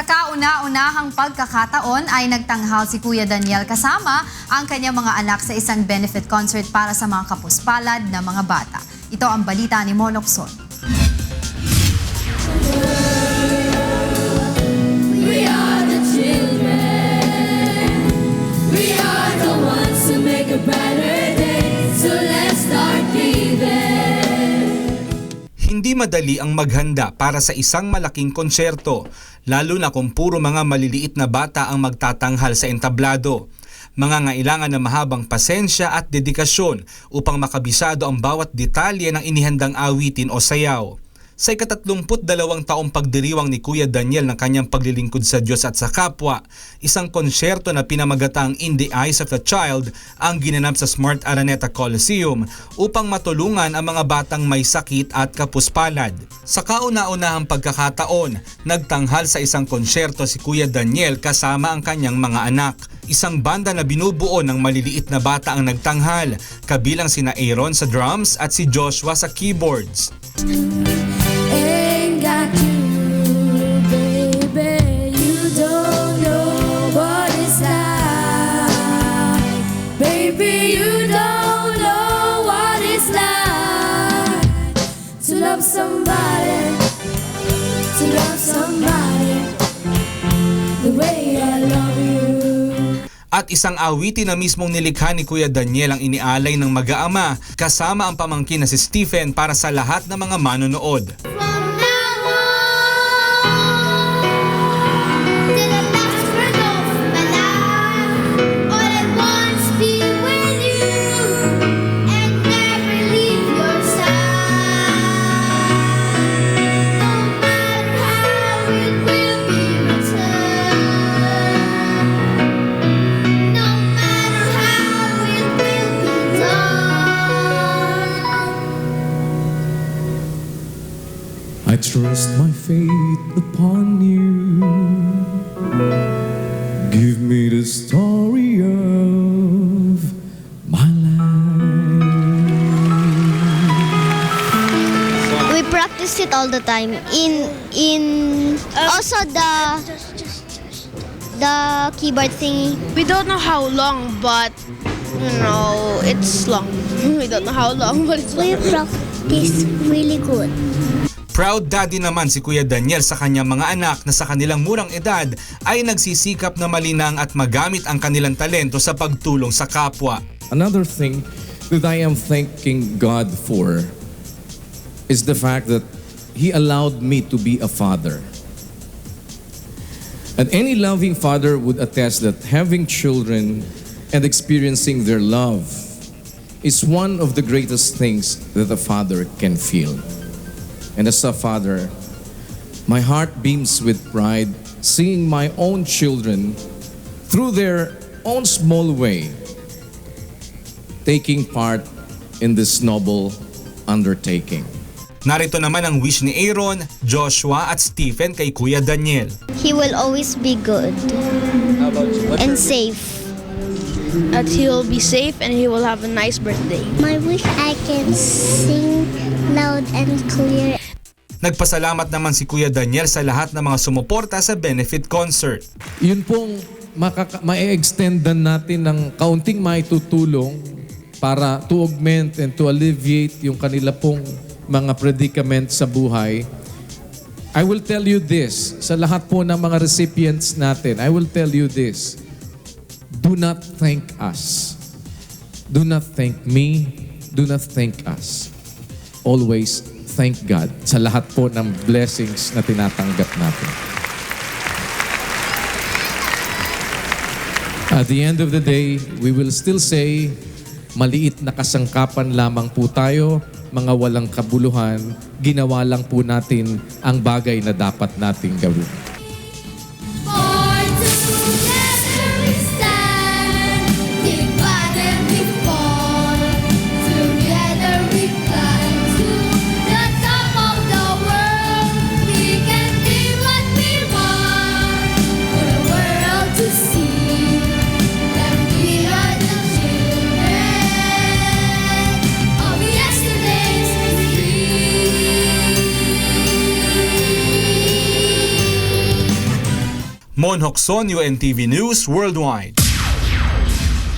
Sa kauna-unahang pagkakataon ay nagtanghal si Kuya Daniel kasama ang kanyang mga anak sa isang benefit concert para sa mga kapuspalad na mga bata. Ito ang balita ni Monok Hindi madali ang maghanda para sa isang malaking konsyerto, lalo na kung puro mga maliliit na bata ang magtatanghal sa entablado. Mga ngailangan ng mahabang pasensya at dedikasyon upang makabisado ang bawat detalye ng inihandang awitin o sayaw. Sa ikatatlumput dalawang taong pagdiriwang ni Kuya Daniel ng kanyang paglilingkod sa Diyos at sa kapwa, isang konsyerto na pinamagatang In the Eyes of a Child ang ginanap sa Smart Araneta Coliseum upang matulungan ang mga batang may sakit at kapuspalad. Sa kauna-unahang pagkakataon, nagtanghal sa isang konsyerto si Kuya Daniel kasama ang kanyang mga anak. Isang banda na binubuo ng maliliit na bata ang nagtanghal, kabilang sina Aaron sa drums at si Joshua sa keyboards. At isang awitin na mismong nilikha ni Kuya Daniel ang inialay ng mag-aama kasama ang pamangkin na si Stephen para sa lahat ng mga manonood. I trust my faith upon you. Give me the story of my life. we practice it all the time in in um, also the the keyboard thingy We don't know how long, but you know, it's long. we don't know how long, but it's long. we practice really good Proud daddy naman si Kuya Daniel sa kanyang mga anak na sa kanilang murang edad ay nagsisikap na malinang at magamit ang kanilang talento sa pagtulong sa kapwa. Another thing that I am thanking God for is the fact that He allowed me to be a father. And any loving father would attest that having children and experiencing their love is one of the greatest things that a father can feel. And as a father, my heart beams with pride seeing my own children through their own small way taking part in this noble undertaking. Narito naman ang wish ni Aaron, Joshua at Stephen kay Kuya Daniel. he will always be good and safe That he will be safe and he will have a nice birthday. my wish i can sing loud and clear Nagpasalamat naman si Kuya Daniel sa lahat ng mga sumuporta sa benefit concert. Yun pong ma-extendan natin ng kaunting maitutulong para to augment and to alleviate yung kanila pong mga predicament sa buhay. I will tell you this, sa lahat po ng mga recipients natin, I will tell you this. Do not thank us. Do not thank me. Do not thank us. Always thank God sa lahat po ng blessings na tinatanggap natin. At the end of the day, we will still say, maliit na kasangkapan lamang po tayo, mga walang kabuluhan, ginawa lang po natin ang bagay na dapat nating gawin. Mon UNTV News Worldwide.